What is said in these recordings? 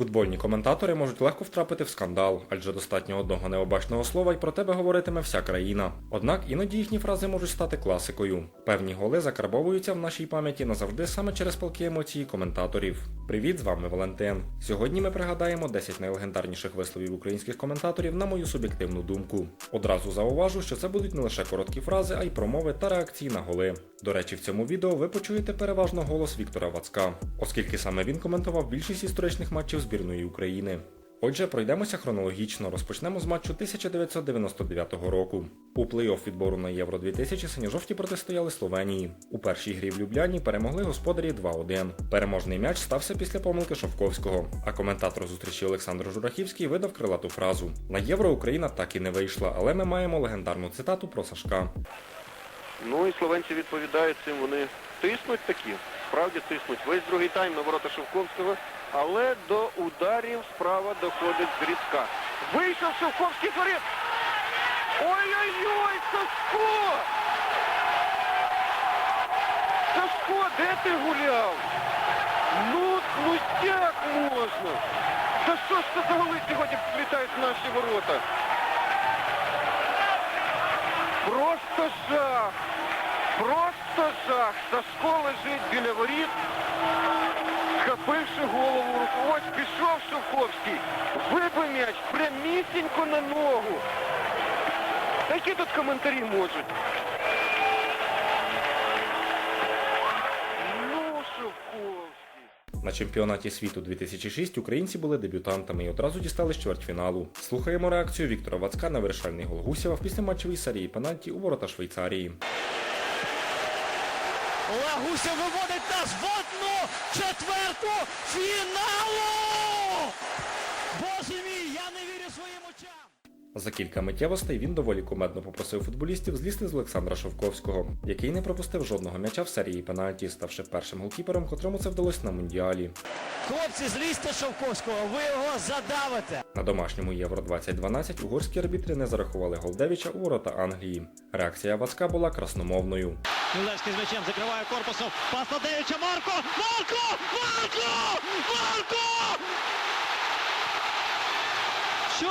Футбольні коментатори можуть легко втрапити в скандал, адже достатньо одного необачного слова і про тебе говоритиме вся країна. Однак іноді їхні фрази можуть стати класикою. Певні голи закарбовуються в нашій пам'яті назавжди саме через палки емоції коментаторів. Привіт, з вами Валентин. Сьогодні ми пригадаємо 10 найлегендарніших висловів українських коментаторів на мою суб'єктивну думку. Одразу зауважу, що це будуть не лише короткі фрази, а й промови та реакції на голи. До речі, в цьому відео ви почуєте переважно голос Віктора Вацка, оскільки саме він коментував більшість історичних матчів збірної України. Отже, пройдемося хронологічно. Розпочнемо з матчу 1999 року. У плей-офф відбору на Євро 2000 синьо-жовті протистояли Словенії. У першій грі в Любляні перемогли господарі 2-1. Переможний м'яч стався після помилки Шовковського, а коментатор зустрічі Олександр Журахівський видав крилату фразу: На євро Україна так і не вийшла, але ми маємо легендарну цитату про Сашка. Ну і словенці відповідають цим, вони тиснуть такі, справді тиснуть. Весь другий тайм на ворота Шовковського, але до ударів справа доходить Грицька. Вийшов Шовковський вперед! Ой-ой-ой, Сашко! Сашко, де ти гуляв? Ну, ну як можна? Та що ж це за голи сьогодні влітають в наші ворота? Просто жах! Просто жах! Сашко лежить біля воріт, схопивши голову руку. Пішов Шовковський. Вибив м'яч прямісінько на ногу. Які тут коментарі можуть? Ну, Шовковський. На чемпіонаті світу 2006 українці були дебютантами і одразу дістали чвертьфіналу. Слухаємо реакцію Віктора Вацка на вирішальний гол Гусєва в післяматчевій серії пенальті у ворота Швейцарії. Олег виводить нас в одну четверту фіналу! Боже мій, я не вірю своїм очам! За кілька миттєвостей він доволі кумедно попросив футболістів злізти з Олександра Шовковського, який не пропустив жодного м'яча в серії пенальті, ставши першим голкіпером, котрому це вдалося на мундіалі. Хлопці, злізьте Шовковського, ви його задавите! На домашньому Євро 2012 угорські арбітри не зарахували Голдевича у ворота Англії. Реакція Вацка була красномовною. Мілевський з м'ячем закриває корпусом. Пас на Девіча. Марко! Марко! Марко! Марко! Що?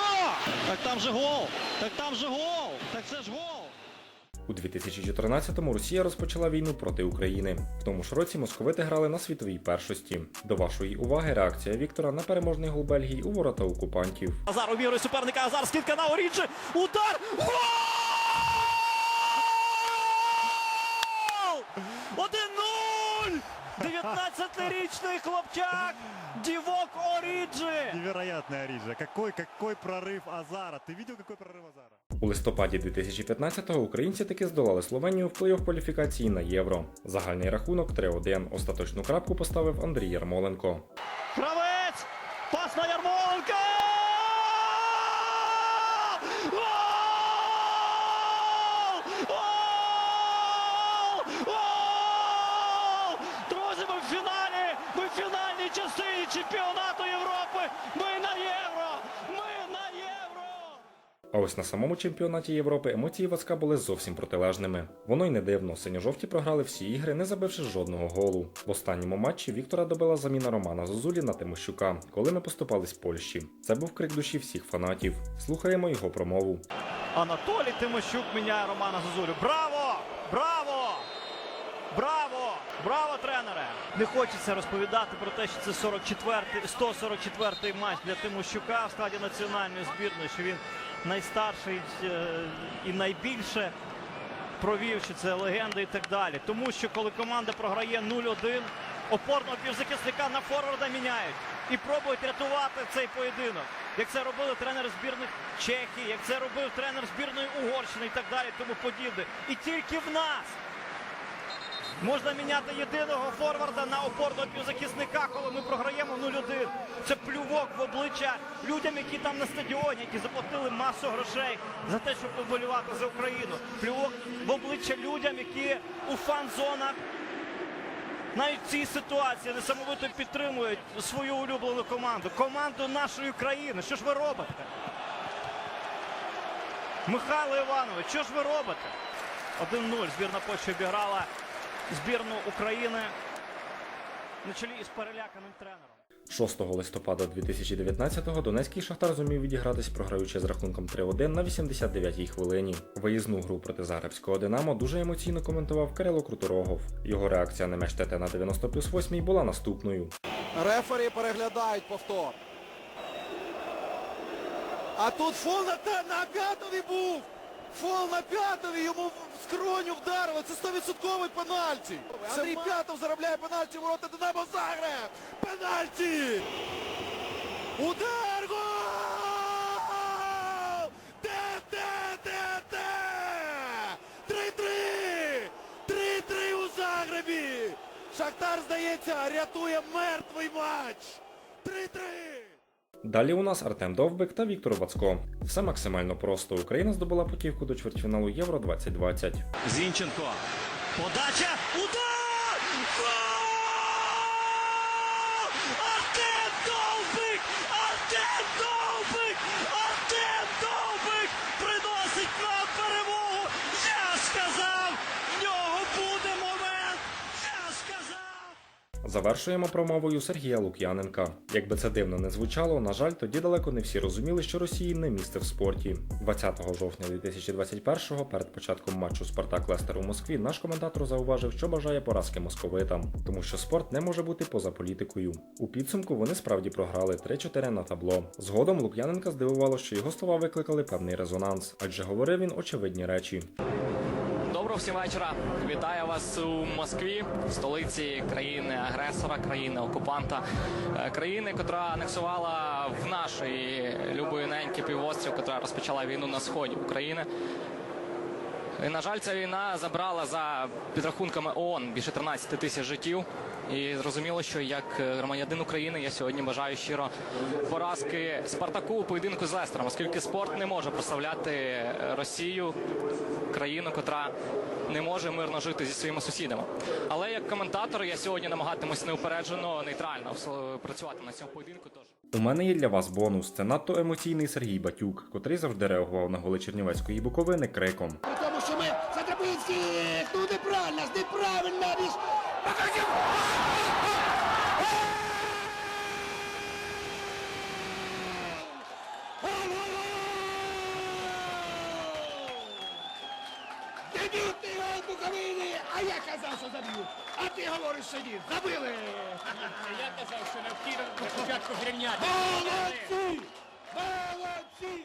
Так там же гол! Так там же гол! Так це ж гол! У 2014-му Росія розпочала війну проти України. В тому ж році московити грали на світовій першості. До вашої уваги реакція Віктора на переможний гол Бельгії у ворота окупантів. Азар обігрує суперника. Азар скидка на Оріджі. Удар! Гол! 1-0! 19-річний хлопчак Дівок Оріджі! Невероятный Ариджа. Какой, какой прорыв Азара. Ты видел, какой прорыв Азара? У листопаді 2015-го українці таки здолали Словенію в плей-офф кваліфікації на євро. Загальний рахунок 3-1. Остаточну крапку поставив Андрій Ярмоленко. Кравець! А ось на самому чемпіонаті Європи емоції Вацка були зовсім протилежними. Воно й не дивно, синьо-жовті програли всі ігри, не забивши жодного голу. В останньому матчі Віктора добила заміна Романа Зозулі на Тимощука, коли ми поступались Польщі. Це був крик душі всіх фанатів. Слухаємо його промову. Анатолій Тимощук міняє Романа Зозулю. Браво! Браво! Браво! Браво, тренере! Не хочеться розповідати про те, що це 44-й, 144-й матч для Тимощука в складі національної збірної, що він найстарший е, і найбільше провів, що це легенда і так далі. Тому що коли команда програє 0-1, опорного півзахисника на форварда міняють і пробують рятувати цей поєдинок. Як це робили тренери збірних Чехії, як це робив тренер збірної Угорщини і так далі, тому подібне. І тільки в нас можна міняти єдиного форварда на опорного півзахисника, коли ми програємо 0-1. Це плювок в обличчя людям, які там на стадіоні, які заплатили масу грошей за те, щоб поболівати за Україну. Плювок в обличчя людям, які у фан-зонах навіть в цій ситуації несамовито підтримують свою улюблену команду, команду нашої країни. Що ж ви робите? Михайло Іванович, що ж ви робите? 1-0. Збірна Польщі обіграла збірну України на чолі із переляканим тренером. 6 листопада 2019-го Донецький Шахтар зумів відігратись, програючи з рахунком 3-1 на 89-й хвилині. Виїзну гру проти Загребського Динамо дуже емоційно коментував Кирило Круторогов. Його реакція на меч ТТ на 90 плюс 8 була наступною. Рефері переглядають повтор. А тут фол на, п'ятові був. Фол на п'ятові, йому в скроню вдарили. Це 100% пенальті. Андрій П'ятов заробляє пенальті в ворота Динамо Загреб. Пенальті! Удар! Гол! Те, те, те, те! 3-3! 3-3 у Загребі! Шахтар, здається, рятує мертвий матч! 3-3! Далі у нас Артем Довбик та Віктор Вацко. Все максимально просто. Україна здобула путівку до чвертьфіналу Євро 2020. Зінченко. Подача. Удар! Гол! Артем Довбик! Артем Довбик! Артем Довбик! Приносить нам перемогу! Я ж сказав! В нього буде момент! Я ж сказав! Завершуємо промовою Сергія Лук'яненка. Якби це дивно не звучало, на жаль, тоді далеко не всі розуміли, що Росії не місце в спорті. 20 жовтня 2021-го, перед початком матчу Спартак Лестер у Москві, наш коментатор зауважив, що бажає поразки московитам, тому що спорт не може бути поза політикою. У підсумку вони справді програли 3-4 на табло. Згодом Лук'яненка здивувало, що його слова викликали певний резонанс, адже говорив він очевидні речі. Доброго всім вечора. Вітаю вас у Москві, столиці країни-агресора, країни-окупанта, е, країни, котра анексувала в нашої любої неньки півострів, котра розпочала війну на сході України. На жаль, ця війна забрала за підрахунками ООН більше 13 тисяч життів. І зрозуміло, що як е, громадянин України я сьогодні бажаю щиро поразки Спартаку у поєдинку з Лестером, оскільки спорт не може прославляти е, Росію, країну, котра не може мирно жити зі своїми сусідами. Але як коментатор я сьогодні намагатимусь неупереджено нейтрально працювати на цьому поєдинку. Тож У мене є для вас бонус. Це надто емоційний Сергій Батюк, котрий завжди реагував на голи Чернівецької Буковини криком. Тому, що ми Затрапинський, ну неправильно, неправильно, річ. Дебютний гол Буковини, а я казав, що заб'ють. А ти говориш, що ні, забили. Я казав, що необхідно на початку зрівняти. Молодці! Молодці!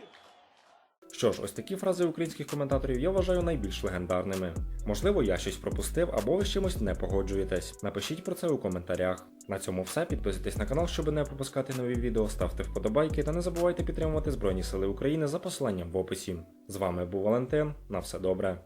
Що ж, ось такі фрази українських коментаторів я вважаю найбільш легендарними. Можливо, я щось пропустив або ви з чимось не погоджуєтесь. Напишіть про це у коментарях. На цьому все. Підписуйтесь на канал, щоб не пропускати нові відео, ставте вподобайки та не забувайте підтримувати Збройні Сили України за посиланням в описі. З вами був Валентин. На все добре.